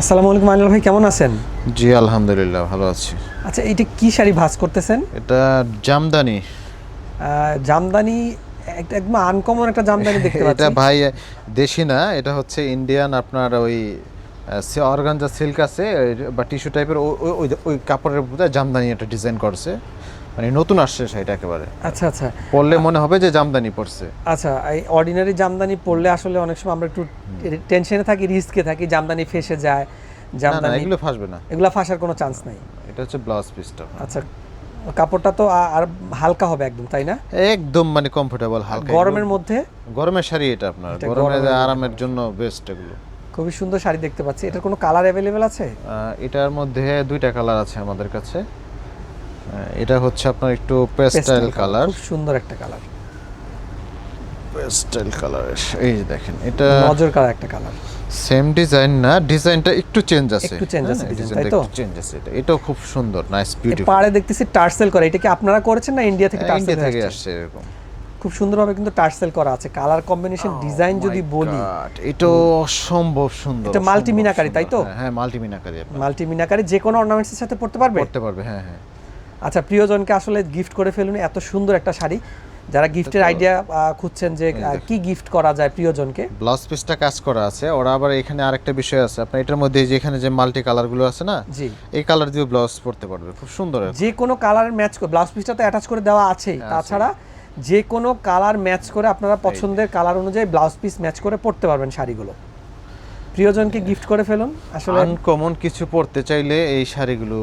আসসালামু আলাইকুম আনিল ভাই কেমন আছেন? জি আলহামদুলিল্লাহ ভালো আছি। আচ্ছা এইটা কি শাড়ি ভাঁজ করতেছেন? এটা জামদানি। জামদানি একটা একদম আনকমন একটা জামদানি দেখতে পাচ্ছি। এটা ভাই দেশি না এটা হচ্ছে ইন্ডিয়ান আপনার ওই সে অর্গানজা সিল্ক আছে বা টিস্যু টাইপের ওই ওই কাপড়ের মধ্যে জামদানি একটা ডিজাইন করছে। মানে নতুন আসছে সেটা একেবারে। আচ্ছা আচ্ছা। পরলে মনে হবে যে জামদানি পড়ছে আচ্ছা এই অর্ডিনারি জামদানি পরলে আসলে অনেক সময় আমরা একটু টেনশনে থাকি রিস্কে থাকি জামদানি ফেসে যায় জামদানি এগুলো ফাসবে না। এগুলা ফাসার কোনো চান্স নাই। এটা হচ্ছে ব্লাউজ পিসটা আচ্ছা কাপড়টা তো আর হালকা হবে একদম তাই না? একদম মানে কমফোর্টেবল হালকা। গরমের মধ্যে? গরমের শাড়ি এটা আপনার। গরমের আরামের জন্য বেস্ট এগুলো। খুবই সুন্দর শাড়ি দেখতে পাচ্ছি। এটার কোনো কালার অ্যাভেলেবেল আছে? এটার মধ্যে দুইটা কালার আছে আমাদের কাছে। এটা হচ্ছে আপনার একটু পেস্টাইল কালার খুব সুন্দর একটা কালার পেস্টাইল কালার এই যে দেখেন এটা নজর কালার একটা কালার সেম ডিজাইন না ডিজাইনটা একটু চেঞ্জ আছে। একটু আছে হ্যাঁ, ডিজাইনটা তাই তো? একটু চেঞ্জ আছে এটা। এটাও খুব সুন্দর নাইস বিউটিফুল পাড়ে দেখতেছি টার্সেল করা এটা কি আপনারা করেছেন না ইন্ডিয়া থেকে টার্সেল ইন্ডিয়া থেকে আসছে? এরকম। খুব সুন্দরভাবে কিন্তু টার্সেল করা আছে। কালার কম্বিনেশন ডিজাইন যদি বলি এটা অসম্ভব সুন্দর এটা multi অসম্ভব মিনাকারি, তাই তো? হ্যাঁ মাল্টি মিনাকারি আপনার। মাল্টি মিনাকারি যে কোনো অর্নামেন্টসের সাথে পড়তে পারবে? করতে পারবে হ্যাঁ হ্যাঁ। আচ্ছা প্রিয়জনকে আসলে গিফট করে ফেলুন এত সুন্দর একটা শাড়ি। যারা গিফটের আইডিয়া খুঁজছেন যে কি গিফট করা যায় প্রিয়জনকে? ব্লাউজ পিসটা কাজ করা আছে। ওরা আবার এখানে আরেকটা বিষয় আছে। আপনার এটার মধ্যে যে এখানে যে মাল্টি কালারগুলো আছে না জি। এই কালার দিয়ে ব্লাউজ পরতে পারবে। খুব সুন্দর। যে কোনো কালার ম্যাচ করে ব্লাউজ পিসটা তো অ্যাটাচ করে দেওয়া আছেই তাছাড়া যে কোনো কালার ম্যাচ করে আপনারা পছন্দের কালার অনুযায়ী ব্লাউজ পিস ম্যাচ করে পড়তে পারবেন শাড়িগুলো। প্রিয়জনকে গিফট করে ফেলুন আসলে আনকমন কিছু পড়তে চাইলে এই শাড়িগুলো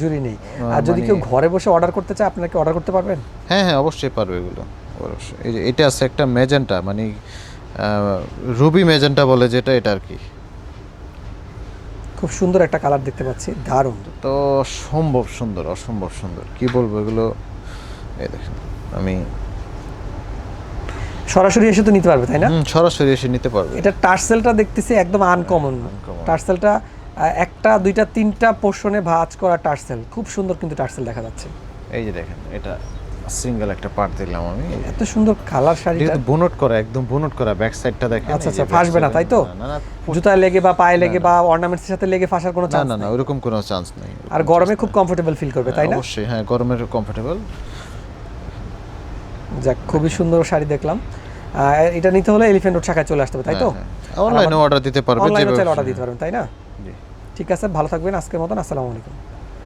জুরি নেই। আর যদি কেউ ঘরে বসে অর্ডার করতে চায় আপনাকে অর্ডার করতে পারবেন? হ্যাঁ হ্যাঁ অবশ্যই পারবে এগুলো। অবশ্যই। এই যে এটা আছে একটা মেজেন্টা মানে রুবি মেজেন্টা বলে যেটা এটা আর কি। খুব সুন্দর একটা কালার দেখতে পাচ্ছি দারুণ। তো অসম্ভব সুন্দর অসম্ভব সুন্দর। কি বলব এগুলো? এই দেখেন আমি সরাসরি এসে তো নিতে পারবে তাই না? সরাসরি এসে নিতে পারবে। এটা টার্সেলটা দেখতেছি একদম আনকমন uncommon। টার্সেলটা একটা দুইটা তিনটা পোর্শনে ভাঁজ করা টার্সেল। খুব সুন্দর কিন্তু টার্সেল দেখা যাচ্ছে। এই যে দেখেন এটা সিঙ্গেল একটা পার্ট দিলাম আমি। এত সুন্দর কালার শাড়িটা। বুনট করা একদম বুনট করা ব্যাক সাইডটা দেখেন আচ্ছা, আচ্ছা, ফাঁসবে না, তাই তো? জুতায় লেগে বা পায়ে লেগে বা অর্নামেন্টসের সাথে লেগে ফাঁসার কোনো চান্স না না ওরকম কোনো চান্স নেই। আর গরমে খুব কমফোর্টেবল ফিল করবে তাই না? অবশ্যই হ্যাঁ গরমের কমফোর্টেবল যাক খুবই সুন্দর শাড়ি দেখলাম। এটা নিতে হলে এলিফেন্ট রোড শাখায় চলে আসতে হবে তাই তো? অনলাইনে অর্ডার দিতে পারবে অনলাইনে অর্ডার দিতে পারবেন তাই না? জি। ঠিক আছে ভালো থাকবেন আজকের মতন আসসালামু আলাইকুম।